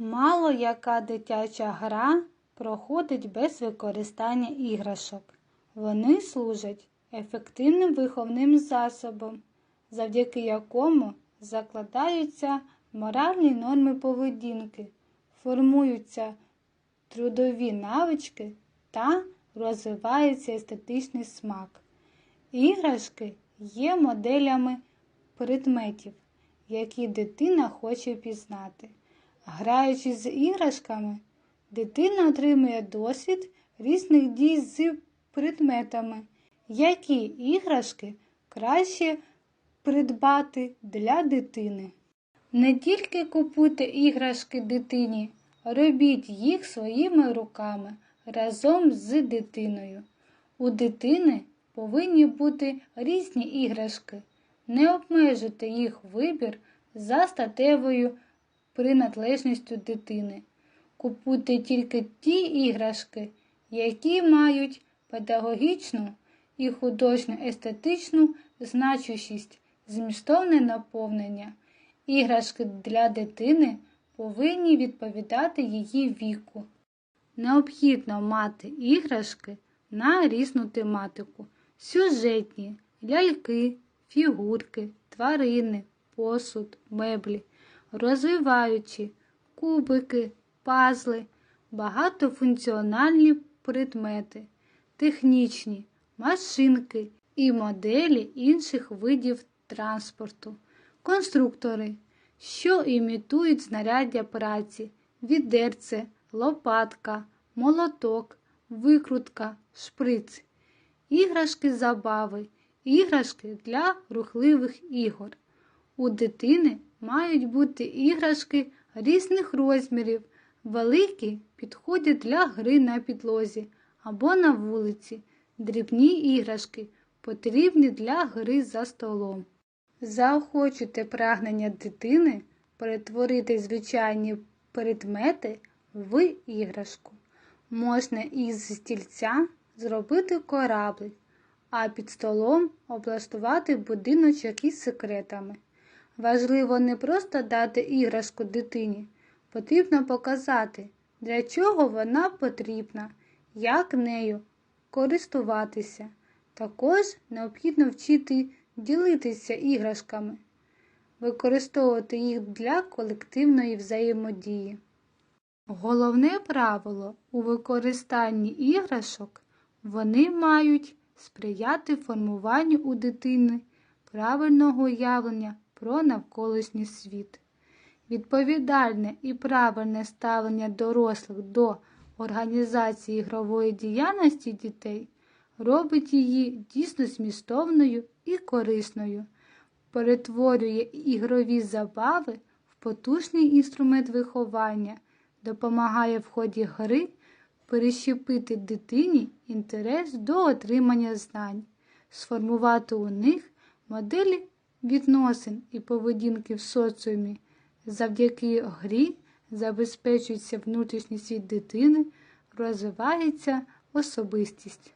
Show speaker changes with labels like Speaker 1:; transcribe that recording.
Speaker 1: Мало яка дитяча гра проходить без використання іграшок. Вони служать ефективним виховним засобом, завдяки якому закладаються моральні норми поведінки, формуються трудові навички та розвивається естетичний смак. Іграшки є моделями предметів, які дитина хоче пізнати. Граючи з іграшками, дитина отримує досвід різних дій з предметами, які іграшки краще придбати для дитини. Не тільки купуйте іграшки дитині, робіть їх своїми руками разом з дитиною. У дитини повинні бути різні іграшки. Не обмежуйте їх вибір за статевою приналежністю дитини. Купуйте тільки ті іграшки, які мають педагогічну і художньо-естетичну значущість, змістовне наповнення. Іграшки для дитини повинні відповідати її віку. Необхідно мати іграшки на різну тематику, сюжетні, ляльки, фігурки, тварини, посуд, меблі, розвиваючі, кубики, пазли, багатофункціональні предмети, технічні, машинки і моделі інших видів транспорту, конструктори, що імітують знаряддя праці, відерце, лопатка, молоток, викрутка, шприц, іграшки забави, іграшки для рухливих ігор. У дитини мають бути іграшки різних розмірів, великі підходять для гри на підлозі або на вулиці, дрібні іграшки потрібні для гри за столом. Заохочуйте прагнення дитини перетворити звичайні предмети в іграшку. Можна із стільця зробити кораблик, а під столом облаштувати будиночок із секретами. Важливо не просто дати іграшку дитині, потрібно показати, для чого вона потрібна, як нею користуватися. Також необхідно вчити ділитися іграшками, використовувати їх для колективної взаємодії. Головне правило у використанні іграшок вони мають сприяти формуванню у дитини правильного уявлення про навколишній світ. Відповідальне і правильне ставлення дорослих до організації ігрової діяльності дітей робить її дійсно змістовною і корисною, перетворює ігрові забави в потужний інструмент виховання, допомагає в ході гри перещепити дитині інтерес до отримання знань, сформувати у них моделі відносин і поведінки в соціумі. Завдяки грі забезпечується внутрішній світ дитини, розвивається особистість.